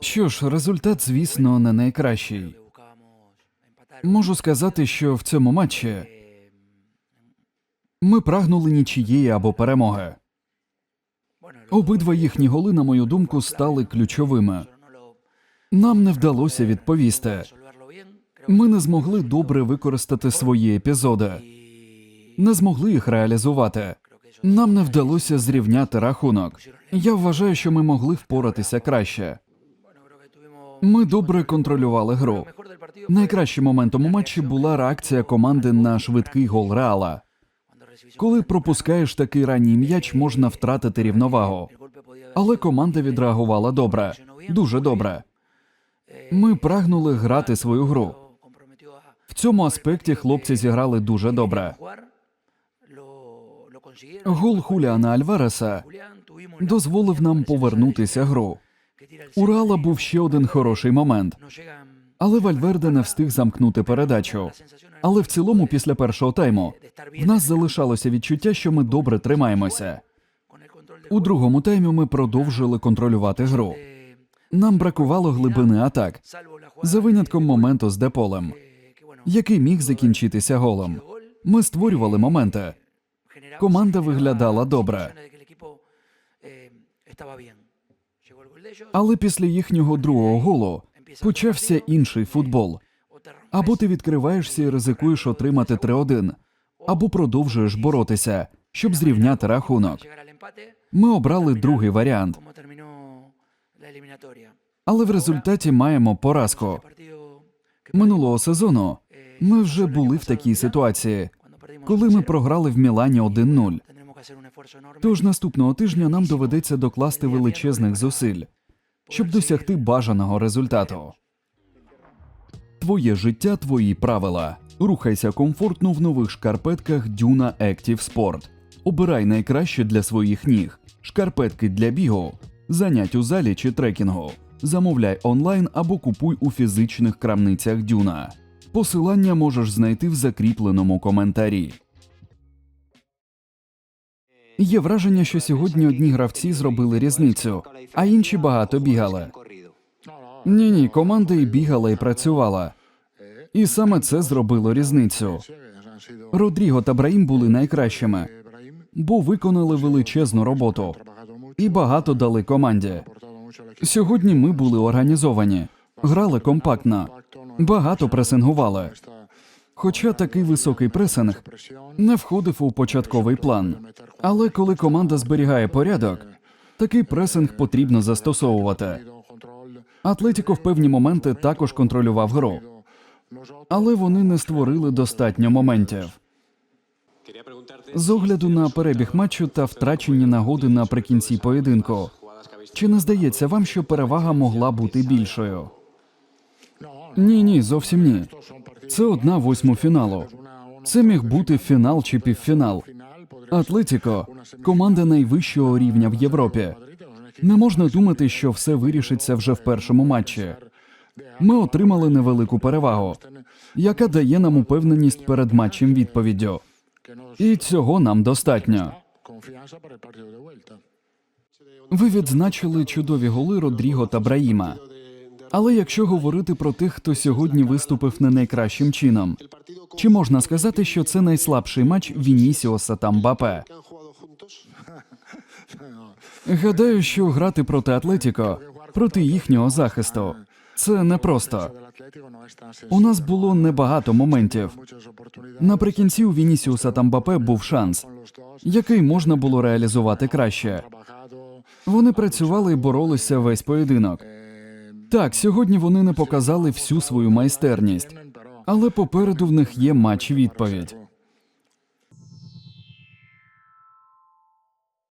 Що ж, результат, звісно, не найкращий. Можу сказати, що в цьому матчі ми прагнули нічиєї або перемоги. Обидва їхні голи, на мою думку, стали ключовими. Нам не вдалося відповісти. Ми не змогли добре використати свої епізоди, не змогли їх реалізувати. Нам не вдалося зрівняти рахунок. Я вважаю, що ми могли впоратися краще. Ми добре контролювали гру. Найкращим моментом у матчі була реакція команди на швидкий гол Реала. Коли пропускаєш такий ранній м'яч, можна втратити рівновагу. Але команда відреагувала добре, дуже добре. Ми прагнули грати свою гру. В цьому аспекті хлопці зіграли дуже добре. Гол Хуліана Альвареса дозволив нам повернутися гру. У Реала був ще один хороший момент, але Вальверде не встиг замкнути передачу. Але в цілому, після першого тайму, в нас залишалося відчуття, що ми добре тримаємося. У другому таймі ми продовжили контролювати гру. Нам бракувало глибини атак, за винятком моменту з Деполем, який міг закінчитися голом. Ми створювали моменти. Команда виглядала добре. Але після їхнього другого голу почався інший футбол. Або ти відкриваєшся і ризикуєш отримати 3-1, або продовжуєш боротися, щоб зрівняти рахунок. Ми обрали другий варіант, але в результаті маємо поразку. Минулого сезону ми вже були в такій ситуації, коли ми програли в Мілані 1-0. Тож наступного тижня нам доведеться докласти величезних зусиль, щоб досягти бажаного результату. Твоє життя, твої правила. Рухайся комфортно в нових шкарпетках Duna Active Sport. Обирай найкраще для своїх ніг. Шкарпетки для бігу, занять у залі чи трекінгу. Замовляй онлайн або купуй у фізичних крамницях Дюна. Посилання можеш знайти в закріпленому коментарі. Є враження, що сьогодні одні гравці зробили різницю, а інші багато бігали. Ні, ні, команда і бігала, і працювала. І саме це зробило різницю. Родріго та Браїм були найкращими, бо виконали величезну роботу і багато дали команді. Сьогодні ми були організовані, грали компактно, багато пресингували. Хоча такий високий пресинг не входив у початковий план. Але коли команда зберігає порядок, такий пресинг потрібно застосовувати. Атлетіко в певні моменти також контролював гру, але вони не створили достатньо моментів. З огляду на перебіг матчу та втрачені нагоди наприкінці поєдинку. Чи не здається вам, що перевага могла бути більшою? Ні, ні, зовсім ні. Це одна восьму фіналу. Це міг бути фінал чи півфінал. Атлетіко команда найвищого рівня в Європі. Не можна думати, що все вирішиться вже в першому матчі. Ми отримали невелику перевагу, яка дає нам упевненість перед матчем відповіддю. І цього нам достатньо. Ви відзначили чудові голи Родріго та Браїма. Але якщо говорити про тих, хто сьогодні виступив не найкращим чином, чи можна сказати, що це найслабший матч Вінісіоса та Мбапе? Гадаю, що грати проти Атлетіко, проти їхнього захисту, це непросто. У нас було небагато моментів. Наприкінці у Вінісіуса та Мбапе був шанс, який можна було реалізувати краще. Вони працювали і боролися весь поєдинок. Так, сьогодні вони не показали всю свою майстерність, але попереду в них є матч відповідь.